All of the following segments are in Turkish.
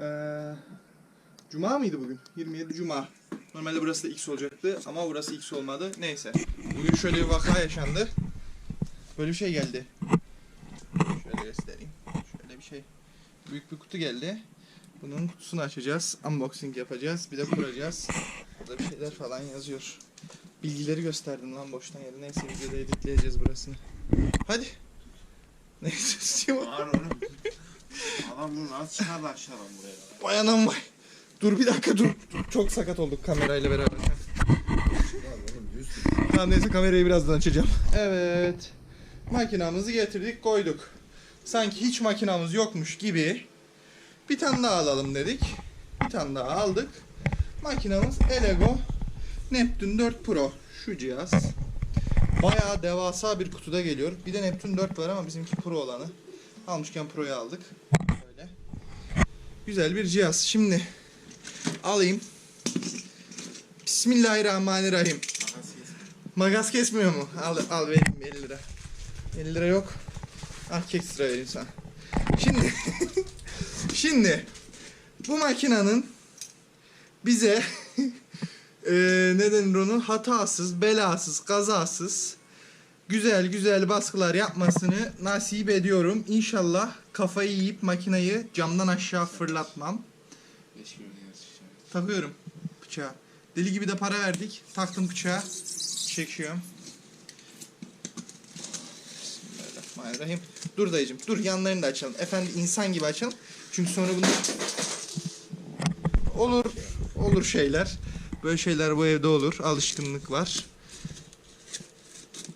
Ee, Cuma mıydı bugün? 27 Cuma. Normalde burası da X olacaktı ama burası X olmadı. Neyse. Bugün şöyle bir vaka yaşandı. Böyle bir şey geldi. Şöyle göstereyim. Şöyle bir şey. Büyük bir kutu geldi. Bunun kutusunu açacağız. Unboxing yapacağız. Bir de kuracağız. Burada bir şeyler falan yazıyor. Bilgileri gösterdim lan boştan yere. Neyse videoda editleyeceğiz burasını. Hadi. Neyse. Var oğlum. Adam bunu nasıl çıkardı aşağıdan buraya? Vay anam vay. Dur bir dakika dur. Çok sakat olduk kamerayla beraber. Tamam neyse kamerayı birazdan açacağım. Evet. Makinamızı getirdik koyduk. Sanki hiç makinamız yokmuş gibi bir tane daha alalım dedik. Bir tane daha aldık. Makinamız Elego Neptune 4 Pro. Şu cihaz. Bayağı devasa bir kutuda geliyor. Bir de Neptune 4 var ama bizimki Pro olanı. Almışken Pro'yu aldık. Güzel bir cihaz. Şimdi alayım. Bismillahirrahmanirrahim. Makas kesmiyor mu? Al, al vereyim 50 lira. 50 lira yok. Ah kek sıra vereyim sana. Şimdi şimdi bu makinenin bize eee ne denir onu hatasız, belasız, kazasız güzel güzel baskılar yapmasını nasip ediyorum. İnşallah kafayı yiyip makinayı camdan aşağı fırlatmam. Takıyorum bıçağı. Deli gibi de para verdik. Taktım bıçağı. Çekiyorum. Bismillahirrahmanirrahim. Dur dayıcım. Dur yanlarını da açalım. Efendi insan gibi açalım. Çünkü sonra bunu olur olur şeyler. Böyle şeyler bu evde olur. Alışkınlık var.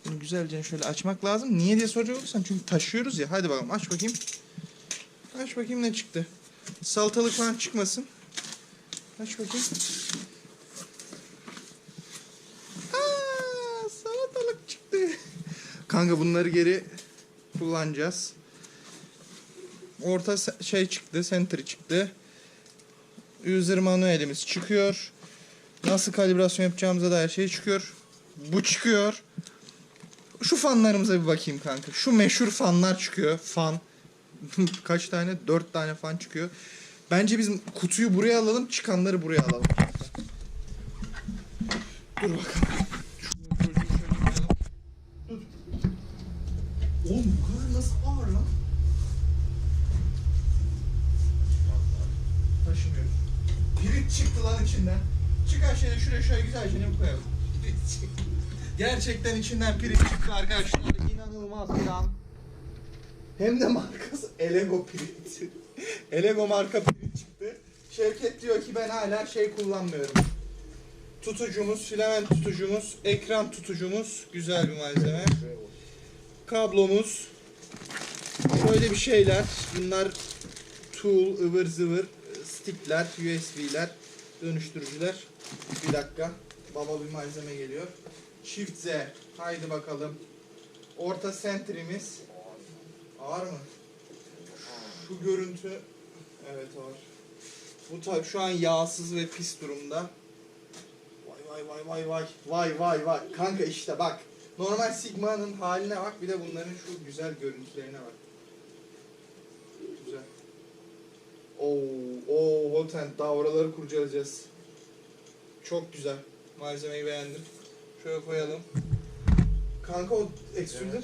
Bunu güzelce şöyle açmak lazım. Niye diye soracak olursan çünkü taşıyoruz ya. Hadi bakalım aç bakayım. Aç bakayım ne çıktı. Salatalık falan çıkmasın. Aç bakayım. Aa, salatalık çıktı. Kanka bunları geri kullanacağız. Orta şey çıktı, center çıktı. User manuelimiz çıkıyor. Nasıl kalibrasyon yapacağımıza dair şey çıkıyor. Bu çıkıyor. Şu fanlarımıza bir bakayım kanka. Şu meşhur fanlar çıkıyor. Fan. Kaç tane? Dört tane fan çıkıyor. Bence biz kutuyu buraya alalım, çıkanları buraya alalım. Dur bakalım. Oğlum bu kadar nasıl ağır lan? Taşımıyoruz. Pirinç çıktı lan içinden. Çıkar şöyle şuraya şöyle güzelce ne koyalım. Gerçekten içinden pirinç çıktı arkadaşlar. İnanılmaz bir an. Hem de markası Elego pirinç. Elego marka pirinç çıktı. Şevket diyor ki ben hala şey kullanmıyorum. Tutucumuz, filament tutucumuz, ekran tutucumuz. Güzel bir malzeme. Kablomuz. Şöyle bir şeyler. Bunlar tool, ıvır zıvır, stickler, USB'ler, dönüştürücüler. Bir dakika. Baba bir malzeme geliyor. Shift Z. Haydi bakalım. Orta center'imiz. Ağır mı? Şu görüntü evet ağır. Bu tabi şu an yağsız ve pis durumda. Vay vay vay vay vay. Vay vay vay. Kanka işte bak. Normal Sigma'nın haline bak bir de bunların şu güzel görüntülerine bak. Güzel. Oo, oo, Holtent daha oraları kurcalayacağız. Çok güzel. Malzemeyi beğendim. Şöyle koyalım. Kanka o extruder.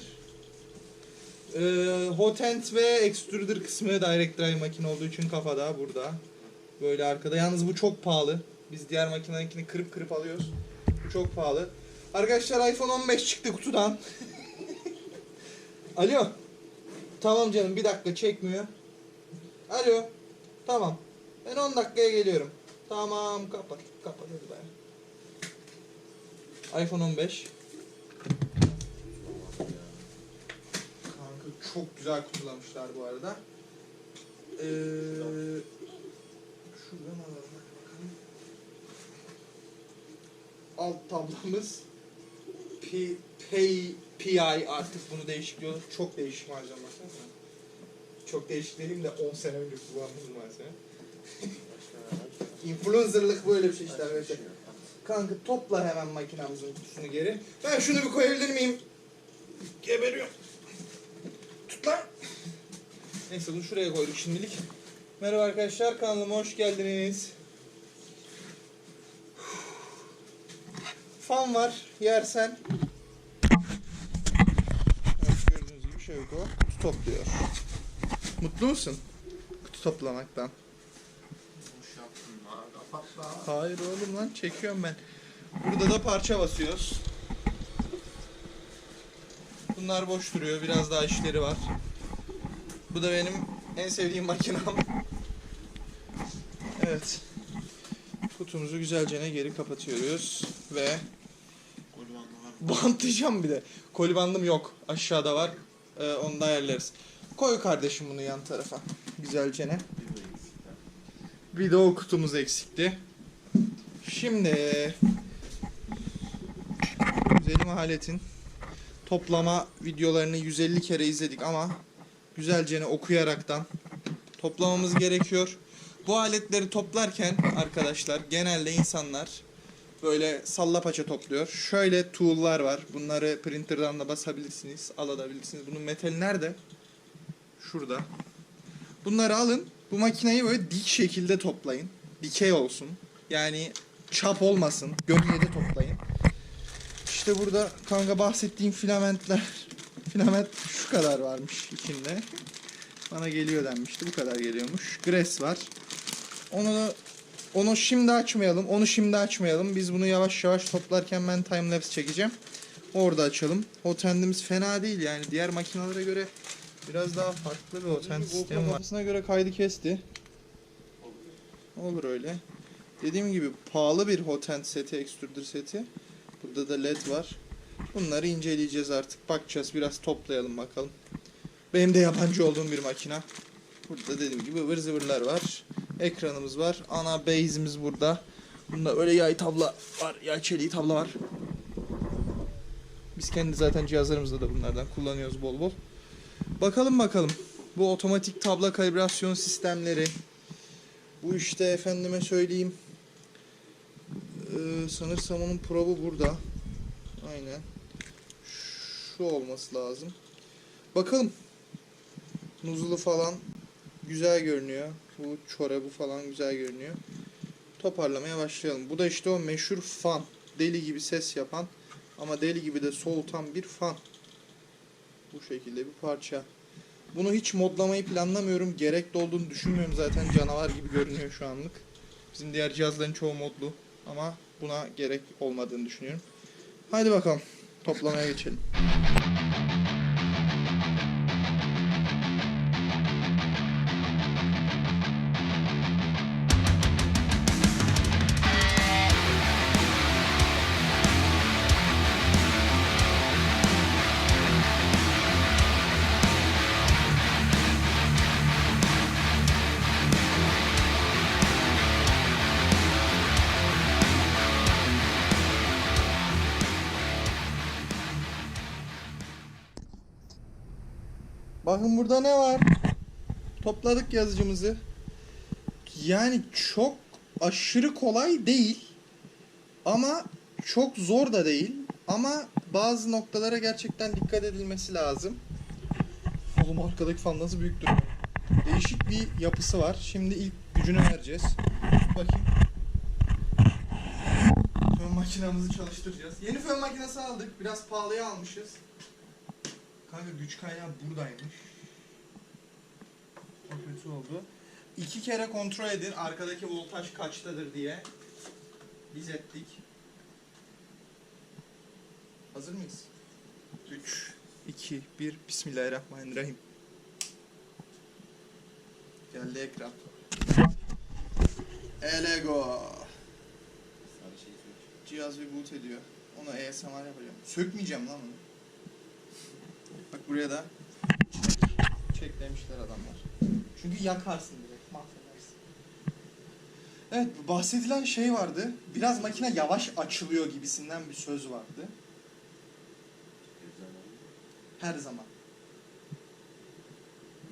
Ee, Hotent ve extruder kısmı direct drive makine olduğu için kafada burada. Böyle arkada. Yalnız bu çok pahalı. Biz diğer makineninkini kırıp kırıp alıyoruz. Bu çok pahalı. Arkadaşlar iPhone 15 çıktı kutudan. Alo. Tamam canım bir dakika çekmiyor. Alo. Tamam. Ben 10 dakikaya geliyorum. Tamam kapat. Kapat. iPhone 15. Kanka çok güzel kullanmışlar bu arada. Ee, şuradan alalım bakalım. Alt tablamız P, Pay, PI artık bunu değişik diyorlar. Çok değişik malzeme baksana. Çok değişik dediğim de 10 sene önce kullandığım malzeme. Influencerlık böyle bir şey işte arkadaşlar. Kanka topla hemen makinamızın kutusunu geri. Ben şunu bir koyabilir miyim? Geberiyorum. Tut lan. Neyse bunu şuraya koyduk şimdilik. Merhaba arkadaşlar kanalıma hoş geldiniz. Fan var yersen. Evet, gördüğünüz gibi Şevko kutu topluyor. Mutlu musun? Kutu toplamaktan. Boş yaptın lan. Kapat lan. Hayır oğlum lan çekiyorum ben. Burada da parça basıyoruz. Bunlar boş duruyor. Biraz daha işleri var. Bu da benim en sevdiğim makinem. Evet. Kutumuzu güzelce ne geri kapatıyoruz ve bantlayacağım bir de. Kolibandım yok. Aşağıda var. Ee, onu da ayarlarız. Koy kardeşim bunu yan tarafa. Güzelce ne? Bir de o kutumuz eksikti. Şimdi güzelim aletin toplama videolarını 150 kere izledik ama güzelce okuyaraktan toplamamız gerekiyor. Bu aletleri toplarken arkadaşlar genelde insanlar böyle salla paça topluyor. Şöyle tool'lar var. Bunları printer'dan da basabilirsiniz, alabilirsiniz. Bunun metali nerede? Şurada. Bunları alın. Bu makineyi böyle dik şekilde toplayın. Dikey olsun. Yani çap olmasın. Gölgede toplayın. İşte burada kanka bahsettiğim filamentler filament şu kadar varmış içinde. Bana geliyor denmişti. Bu kadar geliyormuş. Gres var. Onu onu şimdi açmayalım. Onu şimdi açmayalım. Biz bunu yavaş yavaş toplarken ben time lapse çekeceğim. Orada açalım. Hotendimiz fena değil yani. Diğer makinalara göre biraz daha farklı bir hotent sistemi var. Kafasına göre kaydı kesti. Olur öyle. Dediğim gibi pahalı bir hotent seti, extruder seti. Burada da led var. Bunları inceleyeceğiz artık. Bakacağız biraz toplayalım bakalım. Benim de yabancı olduğum bir makina. Burada dediğim gibi ıvır zıvırlar var. Ekranımız var. Ana base'imiz burada. Bunda öyle yay tabla var. Yay çeliği tabla var. Biz kendi zaten cihazlarımızda da bunlardan kullanıyoruz bol bol. Bakalım bakalım. Bu otomatik tabla kalibrasyon sistemleri. Bu işte efendime söyleyeyim. Ee, sanırsam onun probu burada. Aynen. Şu olması lazım. Bakalım. Nuzulu falan güzel görünüyor. Bu çorabı falan güzel görünüyor. Toparlamaya başlayalım. Bu da işte o meşhur fan. Deli gibi ses yapan ama deli gibi de soğutan bir fan. Bu şekilde bir parça. Bunu hiç modlamayı planlamıyorum. Gerekli olduğunu düşünmüyorum zaten. Canavar gibi görünüyor şu anlık. Bizim diğer cihazların çoğu modlu. Ama buna gerek olmadığını düşünüyorum. Haydi bakalım. Toplamaya geçelim. Bakın burada ne var? Topladık yazıcımızı. Yani çok aşırı kolay değil. Ama çok zor da değil. Ama bazı noktalara gerçekten dikkat edilmesi lazım. Oğlum arkadaki fan nasıl büyük. Değişik bir yapısı var. Şimdi ilk gücünü vereceğiz. Bakayım. Fön makinamızı çalıştıracağız. Yeni fön makinesi aldık. Biraz pahalıya almışız. Kanka güç kaynağı buradaymış. O kötü oldu. İki kere kontrol edin arkadaki voltaj kaçtadır diye. Biz ettik. Hazır mıyız? 3, 2, 1. Bismillahirrahmanirrahim. Geldi ekran. Elego. Şey. Cihaz bir boot ediyor. Ona ASMR yapacağım. Sökmeyeceğim lan onu. Buraya da çek, demişler adamlar. Çünkü yakarsın direkt, mahvedersin. Evet, bahsedilen şey vardı. Biraz makine yavaş açılıyor gibisinden bir söz vardı. Her zaman.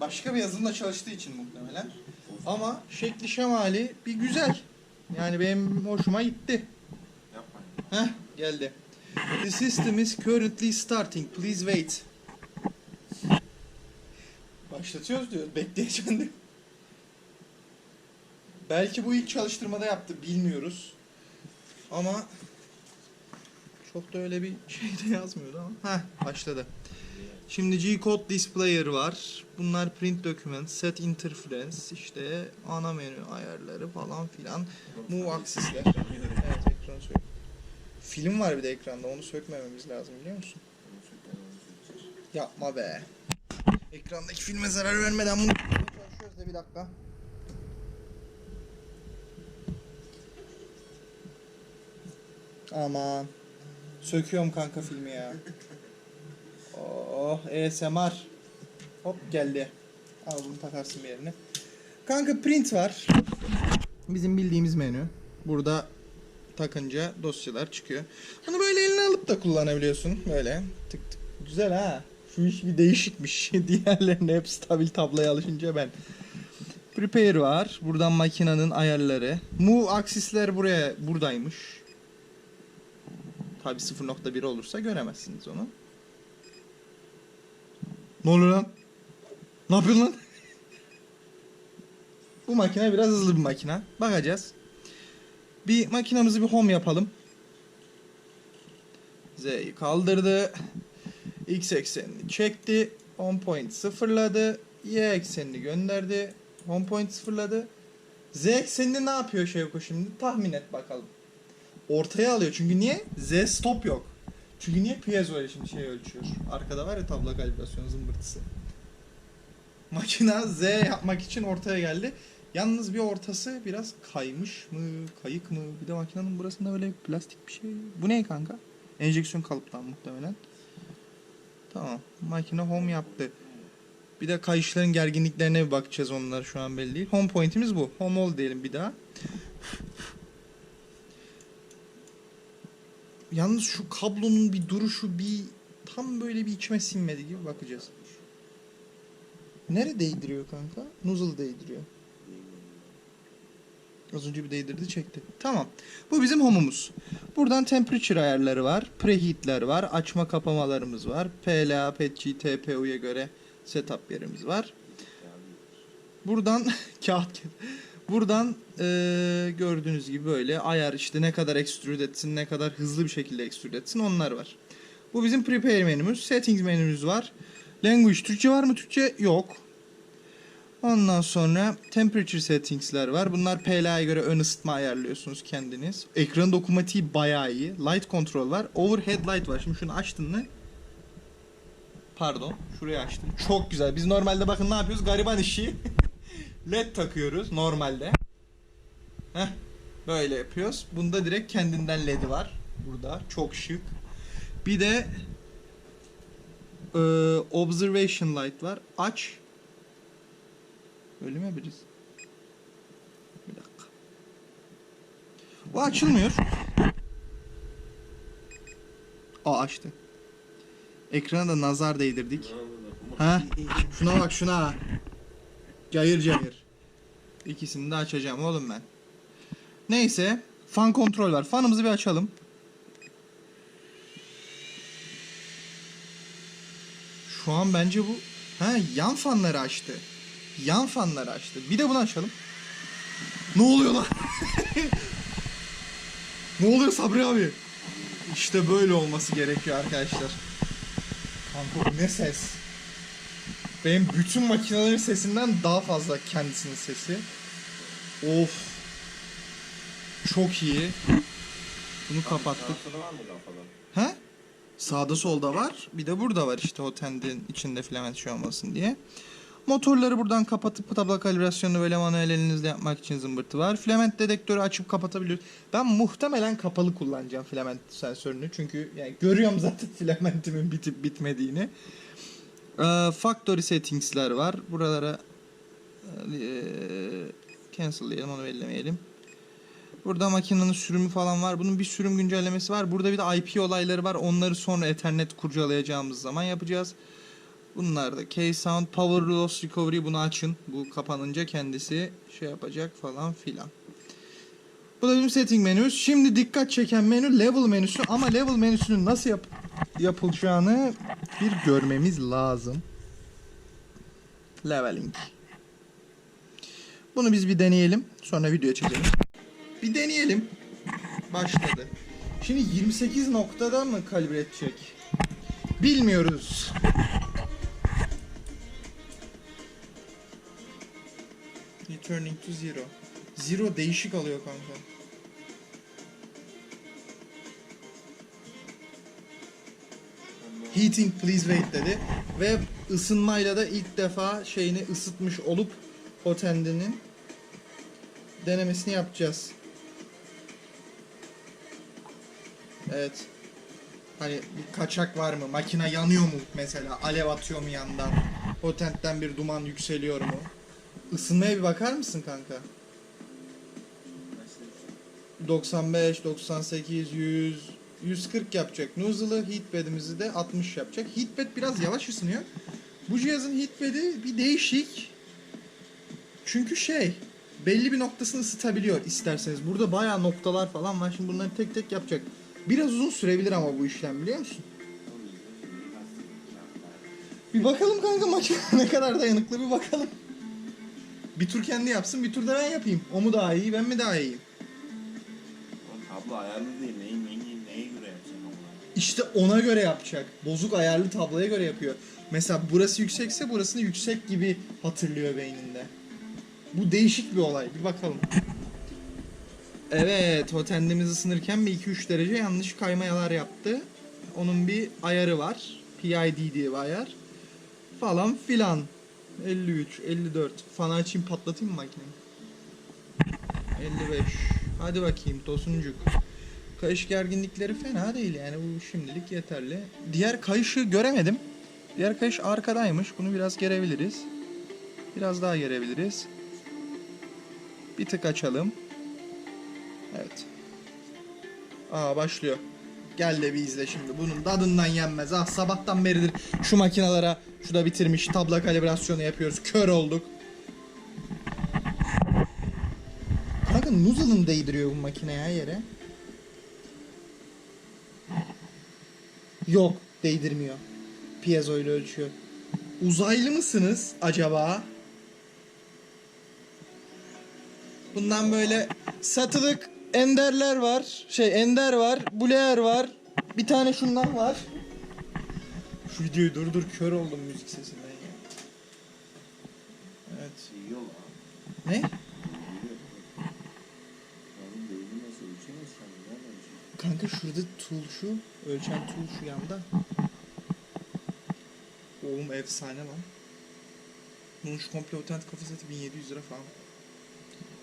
Başka bir yazılımla çalıştığı için muhtemelen. Ama şekli şemali bir güzel. Yani benim hoşuma gitti. Yapmayın. Heh, geldi. The system is currently starting. Please wait. Başlatıyoruz diyor. Bekleyeceğim diyor. Belki bu ilk çalıştırmada yaptı bilmiyoruz. Ama çok da öyle bir şey de yazmıyordu ama. Heh başladı. Şimdi G-Code Displayer var. Bunlar print document, set interference, işte ana menü ayarları falan filan. Move axis'ler. Evet ekranı sök. Film var bir de ekranda onu sökmememiz lazım biliyor musun? Yapma be. Ekrandaki filme zarar vermeden bunu çalışıyoruz da bir dakika. Aman. Söküyorum kanka filmi ya. Oh ASMR. Hop geldi. Al bunu takarsın bir yerine. Kanka print var. Bizim bildiğimiz menü. Burada takınca dosyalar çıkıyor. Bunu böyle eline alıp da kullanabiliyorsun. Böyle tık tık. Güzel ha. Şu iş bir değişikmiş. Diğerlerine hep stabil tabloya alışınca ben. Prepare var. Buradan makinenin ayarları. Move aksisler buraya buradaymış. Tabi 0.1 olursa göremezsiniz onu. Ne oluyor lan? Ne yapıyorsun lan? Bu makine biraz hızlı bir makine. Bakacağız. Bir makinamızı bir home yapalım. Z'yi kaldırdı. X eksenini çekti. Home point sıfırladı. Y eksenini gönderdi. Home point sıfırladı. Z eksenini ne yapıyor Şevko şimdi? Tahmin et bakalım. Ortaya alıyor. Çünkü niye? Z stop yok. Çünkü niye piezo ile şimdi şey ölçüyor. Arkada var ya tabla kalibrasyon zımbırtısı. Makina Z yapmak için ortaya geldi. Yalnız bir ortası biraz kaymış mı, kayık mı? Bir de makinenin burasında böyle plastik bir şey. Bu ne kanka? Enjeksiyon kalıptan muhtemelen. Tamam. Makine home yaptı. Bir de kayışların gerginliklerine bir bakacağız onlar şu an belli değil. Home point'imiz bu. Home ol diyelim bir daha. Yalnız şu kablonun bir duruşu bir tam böyle bir içime sinmedi gibi bakacağız. Nere değdiriyor kanka? Nozzle değdiriyor. Az önce bir değdirdi çekti. Tamam. Bu bizim home'umuz. Buradan temperature ayarları var. Preheat'ler var. Açma kapamalarımız var. PLA, PETG, TPU'ya göre setup yerimiz var. Buradan kağıt Buradan eee, gördüğünüz gibi böyle ayar işte ne kadar extrude etsin, ne kadar hızlı bir şekilde extrude etsin onlar var. Bu bizim prepare menümüz. Settings menümüz var. Language Türkçe var mı? Türkçe yok. Ondan sonra temperature settings'ler var. Bunlar PLA'ya göre ön ısıtma ayarlıyorsunuz kendiniz. Ekran dokunmatiği bayağı iyi. Light control var. Overhead light var. Şimdi şunu açtın mı? Pardon. Şurayı açtım. Çok güzel. Biz normalde bakın ne yapıyoruz? Gariban işi. LED takıyoruz normalde. Heh. Böyle yapıyoruz. Bunda direkt kendinden LED'i var. Burada. Çok şık. Bir de eee, Observation Light var. Aç. Öyle mi yapacağız? Bir dakika. Bu açılmıyor. Aa açtı. Ekrana da nazar değdirdik. Ha? Şuna bak şuna. Cayır cayır. İkisini de açacağım oğlum ben. Neyse. Fan kontrol var. Fanımızı bir açalım. Şu an bence bu... Ha yan fanları açtı. Yan fanları açtı. Bir de bunu açalım. Ne oluyor lan? ne oluyor Sabri abi? İşte böyle olması gerekiyor arkadaşlar. Kanka bu ne ses? Benim bütün makinelerin sesinden daha fazla kendisinin sesi. Of. Çok iyi. Bunu kapattık. Ha? Sağda solda var. Bir de burada var işte o tendin içinde filament şey olmasın diye. Motorları buradan kapatıp tabla kalibrasyonunu böyle manuel elinizle yapmak için zımbırtı var. Filament dedektörü açıp kapatabiliyoruz. Ben muhtemelen kapalı kullanacağım filament sensörünü. Çünkü yani görüyorum zaten filamentimin bitip bitmediğini. Ee, factory settings'ler var. Buralara e, cancel'layalım onu belirlemeyelim. Burada makinenin sürümü falan var. Bunun bir sürüm güncellemesi var. Burada bir de IP olayları var. Onları sonra Ethernet kurcalayacağımız zaman yapacağız. Bunlar da K-Sound, Power Loss Recovery bunu açın. Bu kapanınca kendisi şey yapacak falan filan. Bu da bizim setting menümüz. Şimdi dikkat çeken menü level menüsü ama level menüsünün nasıl yap yapılacağını bir görmemiz lazım. Leveling. Bunu biz bir deneyelim. Sonra video çekelim. Bir deneyelim. Başladı. Şimdi 28 noktada mı kalibre edecek? Bilmiyoruz. Returning to zero. Zero değişik alıyor kanka. Heating please wait dedi. Ve ısınmayla da ilk defa şeyini ısıtmış olup Hotend'inin denemesini yapacağız. Evet. Hani bir kaçak var mı? Makine yanıyor mu mesela? Alev atıyor mu yandan? Hotend'den bir duman yükseliyor mu? Isınmaya bir bakar mısın kanka? 95, 98, 100, 140 yapacak. Nozzle'ı heatpad'imizi de 60 yapacak. Heatpad biraz yavaş ısınıyor. Bu cihazın heatpad'i bir değişik. Çünkü şey belli bir noktasını ısıtabiliyor isterseniz. Burada bayağı noktalar falan var. Şimdi bunları tek tek yapacak. Biraz uzun sürebilir ama bu işlem biliyor musun? Bir bakalım kanka makine ne kadar dayanıklı bir bakalım. Bir tur kendi yapsın bir tur da ben yapayım. O mu daha iyi ben mi daha iyiyim? Tablo ayarlı değil. Neyi, neyi, neye göre yapacaksın ama? İşte ona göre yapacak. Bozuk ayarlı tabloya göre yapıyor. Mesela burası yüksekse burasını yüksek gibi hatırlıyor beyninde. Bu değişik bir olay. Bir bakalım. Evet, hotendimiz ısınırken bir 2-3 derece yanlış kaymayalar yaptı. Onun bir ayarı var. PID diye bir ayar. Falan filan. 53, 54. Fanı açayım patlatayım mı makineyi? 55. Hadi bakayım tosuncuk. Kayış gerginlikleri fena değil yani bu şimdilik yeterli. Diğer kayışı göremedim. Diğer kayış arkadaymış. Bunu biraz gerebiliriz. Biraz daha gerebiliriz. Bir tık açalım. Evet. Aa başlıyor. Gel de bir izle şimdi. Bunun tadından yenmez. Ah sabahtan beridir şu makinalara şurada bitirmiş tabla kalibrasyonu yapıyoruz. Kör olduk. Kanka nozzle'ın değdiriyor bu makine ya yere. Yok değdirmiyor. Piezo ile ölçüyor. Uzaylı mısınız acaba? Bundan böyle satılık enderler var. Şey ender var. Buleer var. Bir tane şundan var. Şu videoyu durdur kör oldum müzik sesinden ya. Evet. Ne? Kanka şurada tool şu. Ölçen tool şu yanda. Oğlum efsane lan. Bunun şu komple otent kafa seti 1700 lira falan.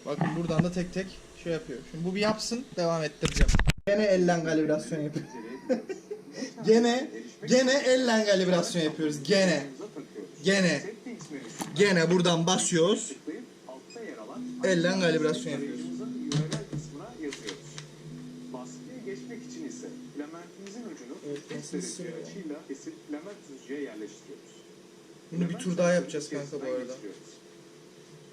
Bakın buradan da tek tek şey yapıyor. Şimdi bu bir yapsın devam ettireceğim. Gene ellen kalibrasyon yapıyor. gene gene ellen kalibrasyon yapıyoruz. Gene. Gene. Gene buradan basıyoruz. Ellen kalibrasyon yapıyoruz. Geçmek için ise filamentimizin ucunu Evet, sürüyor? açıyla kesip üzücüye yerleştiriyoruz. Bunu bir tur daha yapacağız kanka bu arada.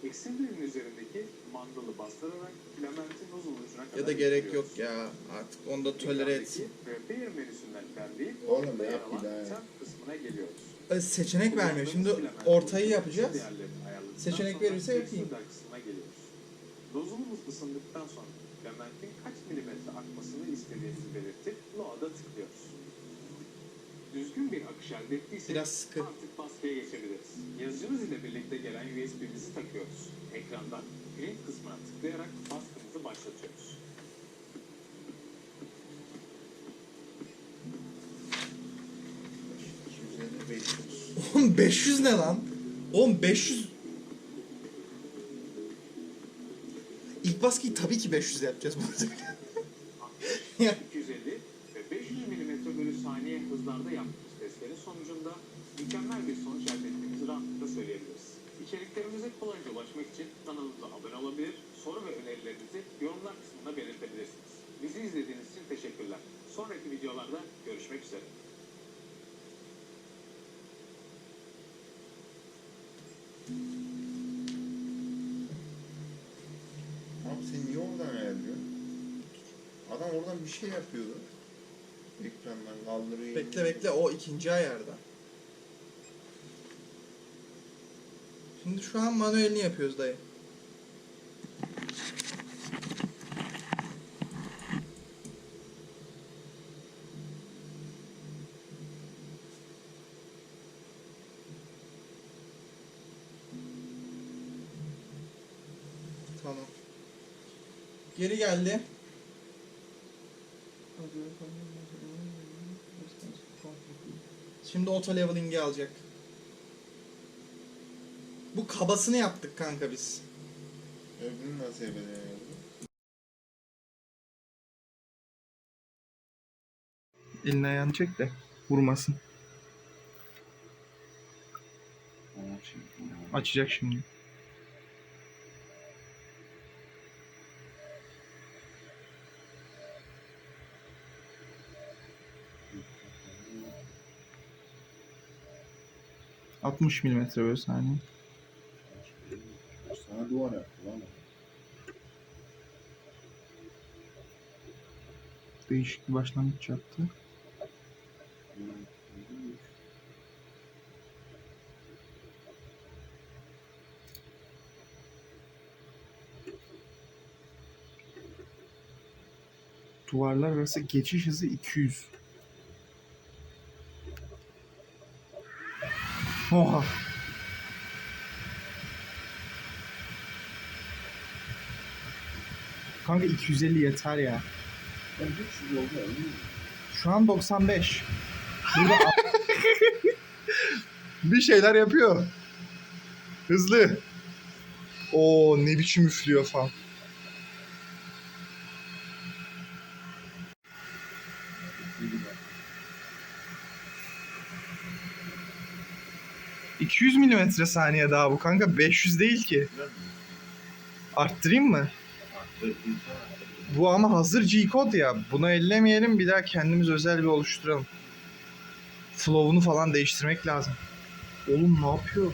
Geçiriyoruz. Eksildiğinin üzerindeki mandalı bastırarak filamentin nozzle ucuna kadar Ya da gerek yok ya artık onu da tolere etsin. Repair menüsünden ilerleyip Oğlum ortada yap bir daha ya. kısmına geliyoruz. E, Seçenek vermiyor. Şimdi ortayı yapacağız. Seçenek verirse yapayım. kısmına geliyoruz. Dozumuz ısındıktan sonra filamentin kaç milimetre akmasını istediğimizi belirtip Load'a tıklıyoruz. Düzgün bir akış elde ettiysek Biraz sıkı. artık baskıya geçebiliriz. Yazıcımız ile birlikte gelen USB'mizi takıyoruz. Ekrandan print kısmına tıklayarak baskımızı başlatıyoruz. Oğlum 500 ne lan? Oğlum 500 İlk baskıyı tabii ki 500 yapacağız burada. Ya. Sonraki videolarda görüşmek üzere. Abi sen niye oradan ayarlıyorsun? Adam oradan bir şey yapıyordu. Ekrandan kaldırıyor. bekle bekle o ikinci ayarda. Şimdi şu an manuelini yapıyoruz dayı. Tamam. Geri geldi. Şimdi auto leveling'i alacak. Bu kabasını yaptık kanka biz. Öbürünü nasıl yapacağım ya? Elini ayağını çek de vurmasın. Açacak şimdi. ...60 milimetre bölü saniye. Sana duvar yaptı lan. Değişik bir başlangıç yaptı. Duvarlar arası geçiş hızı 200. Oha. Kanka 250 yeter ya. Şu an 95. Burada bir şeyler yapıyor. Hızlı. O ne biçim üflüyor falan. ...200 milimetre saniye daha bu kanka 500 değil ki. Arttırayım mı? Bu ama hazır G-Code ya. Bunu ellemeyelim bir daha kendimiz özel bir oluşturalım. Flow'unu falan değiştirmek lazım. Oğlum ne yapıyor?